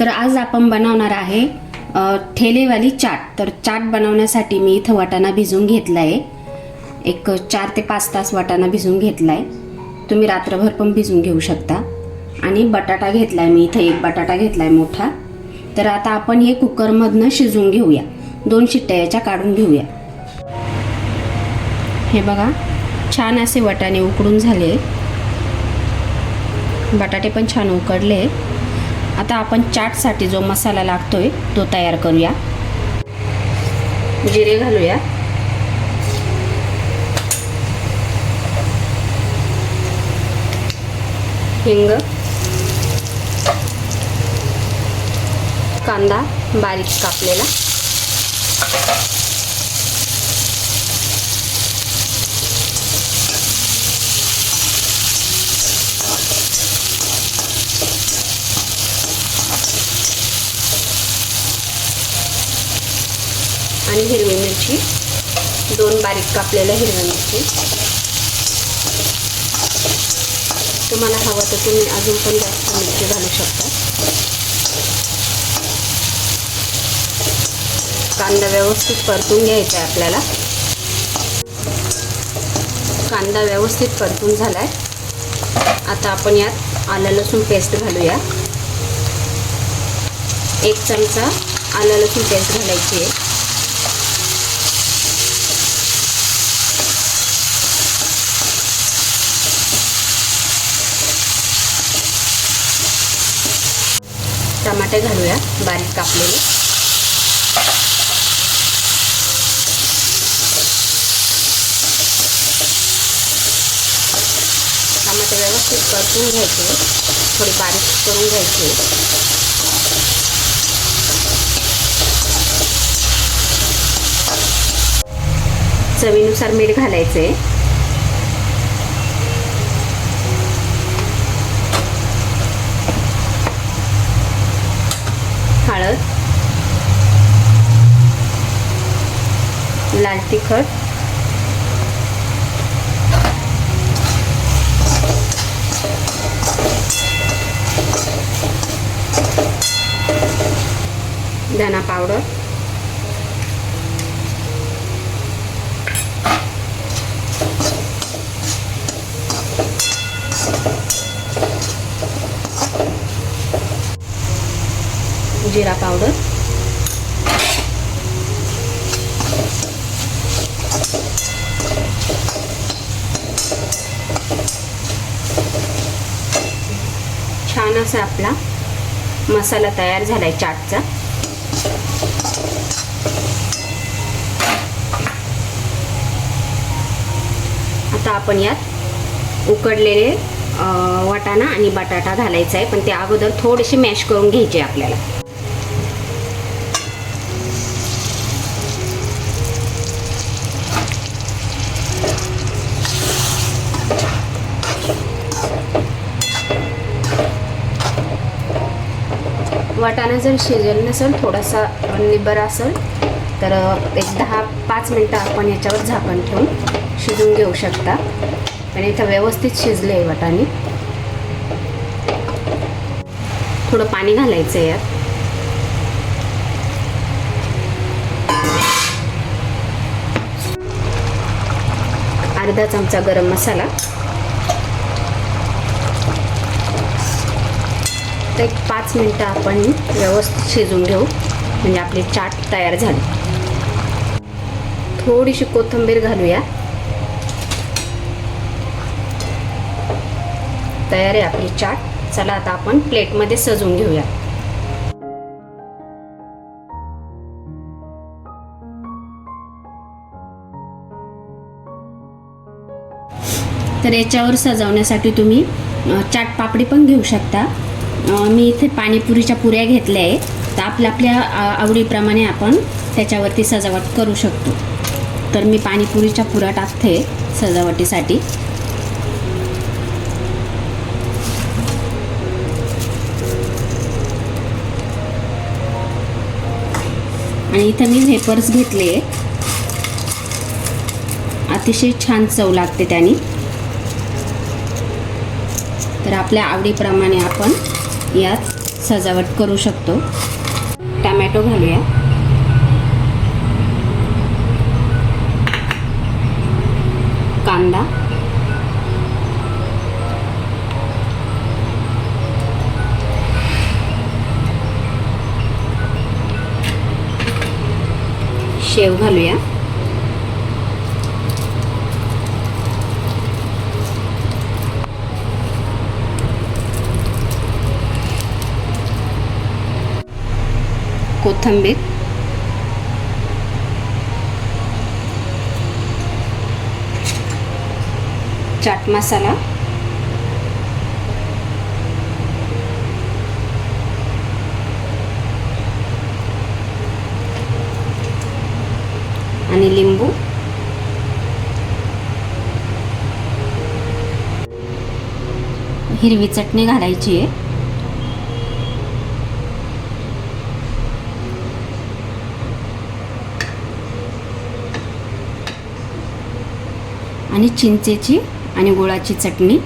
तर आज आपण बनवणार आहे ठेलेवाली चाट. तर चाट बनवण्यासाठी मी इथं वाटाणा भिजून घेतला आहे एक चार ते पाच तास वाटाणा भिजवून घेतला आहे तुम्ही रात्रभर पण भिजवून घेऊ शकता. आणि बटाटा घेतला आहे मी इथं एक बटाटा घेतला आहे मोठा. तर आता आपण हे कुकरमधनं शिजवून घेऊया. दोन शिट्ट्या याच्या काढून घेऊया. हे बघा छान असे वाटाणे उकडून झाले. बटाटे पण छान उकडले. आता आपण चाटसाठी जो मसाला लागतो आहे तो तयार करूया. जिरे घालूया. हिंग. कांदा बारीक कापलेला. आणि हिरवी मिरची. दोन बारीक कापलेल्या हिरव्या मिरची. तुम्हाला हवं तर तुम्ही अजून पण जास्त मिरची घालू शकता. कांदा व्यवस्थित परतून घ्यायचा आहे आपल्याला. कांदा व्यवस्थित परतून झाला आहे आता आपण यात आलं लसूण पेस्ट घालूया. एक चमचा आलं लसूण पेस्ट घालायची आहे. टमाटे घालूया बारीक कापलेले. टमाटे व्यवस्थित परतून घ्यायचे थोडी बारीक करून घ्यायचे. चवीनुसार मीठ घालायचे. लाल तिखट. धना पावडर. जिरा पावडर. छान असा आपला मसाला तयार झालाय चाटचा. आता आपण यात उकडलेले वाटाणा आणि बटाटा घालायचा आहे पण ते अगोदर थोडेसे मॅश करून घ्यायचे आपल्याला. वाटाणा जर शिजेल नसेल थोडासा निबर असेल तर एक दहा पाच मिनटं आपण याच्यावर झाकण ठेवून शिजून घेऊ शकता. आणि इथं व्यवस्थित शिजले आहे वाटाणे. थोडं पाणी घालायचं आहे यात. अर्धा चमचा गरम मसाला. तर एक पाच मिनटं आपण व्यवस्थित शिजून घेऊ. म्हणजे आपली चाट तयार झाली. थोडीशी कोथिंबीर घालूया. तयार आहे आपली चाट. चला आता आपण प्लेटमध्ये सजवून घेऊया. तर याच्यावर सजवण्यासाठी तुम्ही चाट पापडी पण घेऊ शकता. मी इथे पाणीपुरीच्या पुऱ्या घेतल्या आहे तर आपल्या आपल्या आवडीप्रमाणे आपण त्याच्यावरती सजावट करू शकतो. तर मी पाणीपुरीच्या पुऱ्या टाकते सजावटीसाठी. आणि इथं मी व्हेपर्स घेतले अतिशय छान चव लागते त्याने. तर आपल्या आवडीप्रमाणे आपण यात सजावट करू शकतो. टमॅटो घालूया. कांदा. शेव घालूया. कोथिंबीर. चाट मसाला. आणि लिंबू. हिरवी चटणी घालायची आहे. आणि चिंचेची आणि गुळाची चटणी.